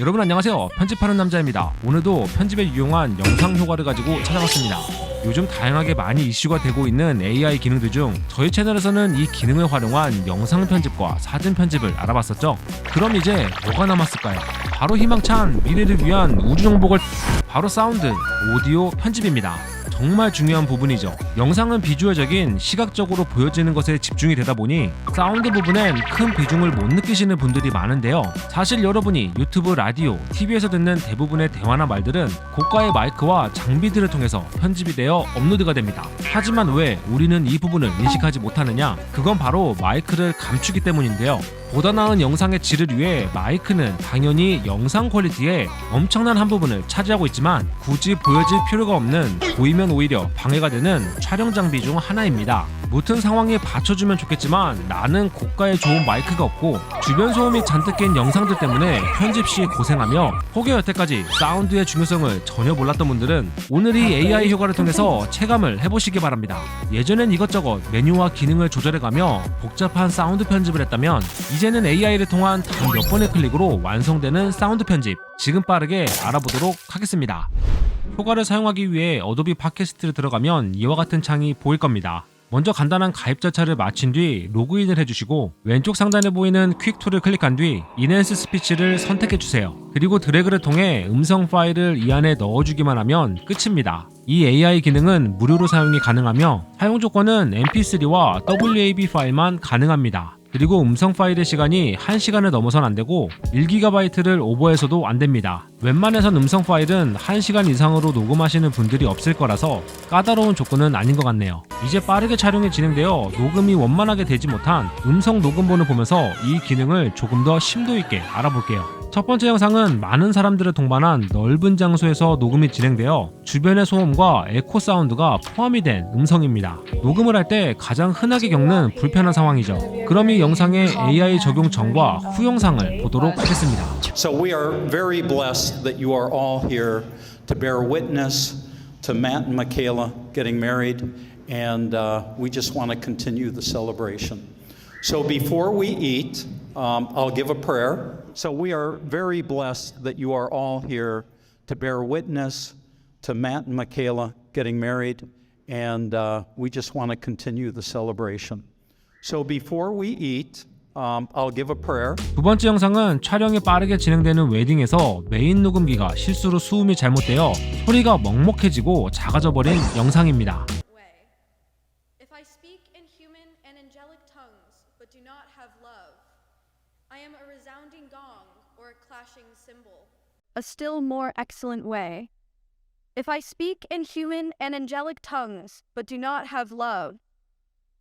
여러분 안녕하세요. 편집하는 남자입니다. 오늘도 편집에 유용한 영상 효과를 가지고 찾아왔습니다. 요즘 다양하게 많이 이슈가 되고 있는 AI 기능들 중 저희 채널에서는 이 기능을 활용한 영상 편집과 사진 편집을 알아봤었죠. 그럼 이제 뭐가 남았을까요? 바로 희망찬 미래를 위한 우주 정복을 바로 사운드, 오디오 편집입니다. 정말 중요한 부분이죠. 영상은 비주얼적인 시각적으로 보여지는 것에 집중이 되다 보니 사운드 부분엔 큰 비중을 못 느끼시는 분들이 많은데요. 사실 여러분이 유튜브, 라디오, TV에서 듣는 대부분의 대화나 말들은 고가의 마이크와 장비들을 통해서 편집이 되어 업로드가 됩니다. 하지만 왜 우리는 이 부분을 인식하지 못하느냐? 그건 바로 마이크를 감추기 때문인데요. 보다 나은 영상의 질을 위해 마이크는 당연히 영상 퀄리티에 엄청난 한 부분을 차지하고 있지만 굳이 보여질 필요가 없는 보이면 오히려 방해가 되는 촬영 장비 중 하나입니다. 무튼 상황에 받쳐주면 좋겠지만 나는 고가의 좋은 마이크가 없고 주변 소음이 잔뜩 낀 영상들 때문에 편집 시 고생하며 혹여 여태까지 사운드의 중요성을 전혀 몰랐던 분들은 오늘 이 AI 효과를 통해서 체감을 해보시기 바랍니다. 예전엔 이것저것 메뉴와 기능을 조절해가며 복잡한 사운드 편집을 했다면 이제는 AI를 통한 단 몇 번의 클릭으로 완성되는 사운드 편집 지금 빠르게 알아보도록 하겠습니다. 효과를 사용하기 위해 어도비 팟캐스트를 들어가면 이와 같은 창이 보일 겁니다. 먼저 간단한 가입 절차를 마친 뒤 로그인을 해주시고 왼쪽 상단에 보이는 퀵 툴을 클릭한 뒤 인핸스 스피치를 선택해주세요. 그리고 드래그를 통해 음성 파일을 이 안에 넣어주기만 하면 끝입니다. 이 AI 기능은 무료로 사용이 가능하며 사용 조건은 MP3와 WAV 파일만 가능합니다. 그리고 음성 파일의 시간이 1시간을 넘어선 안 되고 1GB를 오버해서도 안 됩니다. 웬만해선 음성 파일은 1시간 이상으로 녹음하시는 분들이 없을 거라서 까다로운 조건은 아닌 것 같네요. 이제 빠르게 촬영이 진행되어 녹음이 원만하게 되지 못한 음성 녹음본을 보면서 이 기능을 조금 더 심도 있게 알아볼게요. 첫 번째 영상은 많은 사람들을 동반한 넓은 장소에서 녹음이 진행되어 주변의 소음과 에코 사운드가 포함이 된 음성입니다. 녹음을 할 때 가장 흔하게 겪는 불편한 상황이죠. 그럼 이 영상의 AI 적용 전과 후 영상을 보도록 하겠습니다. So we are very blessed that you are all here to bear witness to Matt and Michaela getting married, and uh, we just want to continue the celebration. So before we eat, um, I'll give a prayer. So we are very blessed that you are all here to bear witness to Matt and Michaela getting married, and uh, we just want to continue the celebration. So before we eat, um, I'll give a prayer. 두 번째 영상은 촬영이 빠르게 진행되는 웨딩에서 메인 녹음기가 실수로 수음이 잘못되어 소리가 먹먹해지고 작아져 버린 영상입니다. A clashing cymbal. A still more excellent way. If I speak in human and angelic tongues, but do not have love,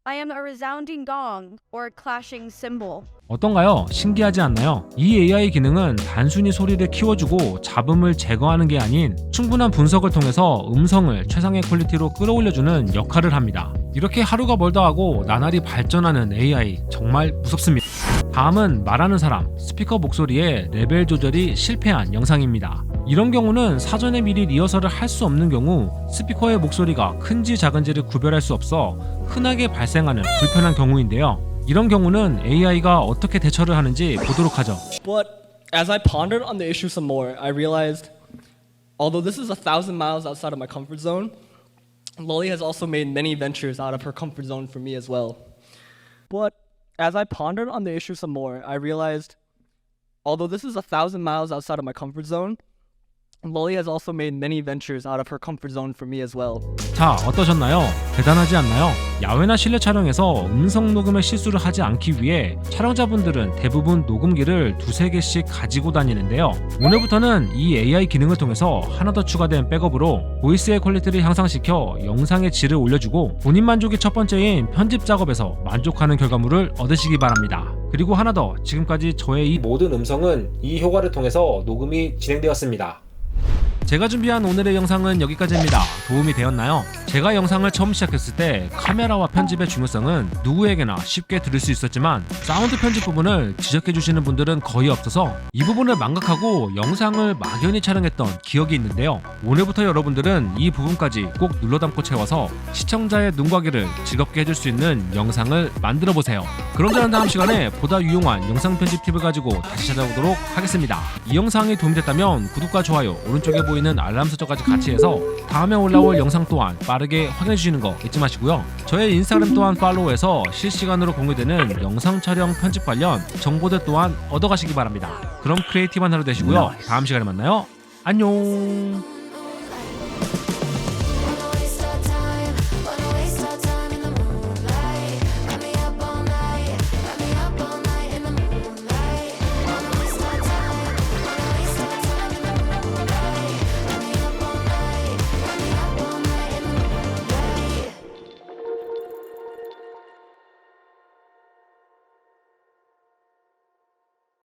I am a resounding gong or a clashing cymbal. 어떤가요? 신기하지 않나요? 이 AI 기능은 단순히 소리를 키워주고 잡음을 제거하는 게 아닌 충분한 분석을 통해서 음성을 최상의 퀄리티로 끌어올려주는 역할을 합니다. 이렇게 하루가 멀다 하고 나날이 발전하는 AI 정말 무섭습니다. 다음은 말하는 사람, 스피커 목소리의 레벨 조절이 실패한 영상입니다. 이런 경우는 사전에 미리 리허설을 할 수 없는 경우 스피커의 목소리가 큰지 작은지를 구별할 수 없어 흔하게 발생하는 불편한 경우인데요. 이런 경우는 AI가 어떻게 대처를 하는지 보도록 하죠. But as I pondered on the issue some more, I realized although this is a thousand miles outside of my comfort zone, Lolly has also made many ventures out of her comfort zone for me as well. But as I pondered on the issue some more, I realized although this is a thousand miles outside of my comfort zone, Lolly has also made many ventures out of her comfort zone for me as well. 자, 어떠셨나요? 대단하지 않나요? 야외나 실내 촬영에서 음성 녹음의 실수를 하지 않기 위해 촬영자분들은 대부분 녹음기를 두세 개씩 가지고 다니는데요. 오늘부터는 이 AI 기능을 통해서 하나 더 추가된 백업으로 보이스의 퀄리티를 향상시켜 영상의 질을 올려주고 본인 만족이 첫 번째인 편집 작업에서 만족하는 결과물을 얻으시기 바랍니다. 그리고 하나 더, 지금까지 저의 이 모든 음성은 이 효과를 통해서 녹음이 진행되었습니다. 제가 준비한 오늘의 영상은 여기까지입니다. 도움이 되었나요? 제가 영상을 처음 시작했을 때 카메라와 편집의 중요성은 누구에게나 쉽게 들을 수 있었지만 사운드 편집 부분을 지적해 주시는 분들은 거의 없어서 이 부분을 망각하고 영상을 막연히 촬영했던 기억이 있는데요. 오늘부터 여러분들은 이 부분까지 꼭 눌러 담고 채워서 시청자의 눈과 귀를 즐겁게 해줄 수 있는 영상을 만들어 보세요. 그럼 저는 다음 시간에 보다 유용한 영상 편집 팁을 가지고 다시 찾아오도록 하겠습니다. 이 영상이 도움됐다면 구독과 좋아요, 오른쪽에 보이는 알람 설정까지 같이 해서 다음에 올라올 영상 또한 빠르게 확인해 주시는 거 잊지 마시고요. 저의 인스타그램 또한 팔로우해서 실시간으로 공유되는 영상 촬영 편집 관련 정보들 또한 얻어가시기 바랍니다. 그럼 크리에이티브한 하루 되시고요. 다음 시간에 만나요. 안녕.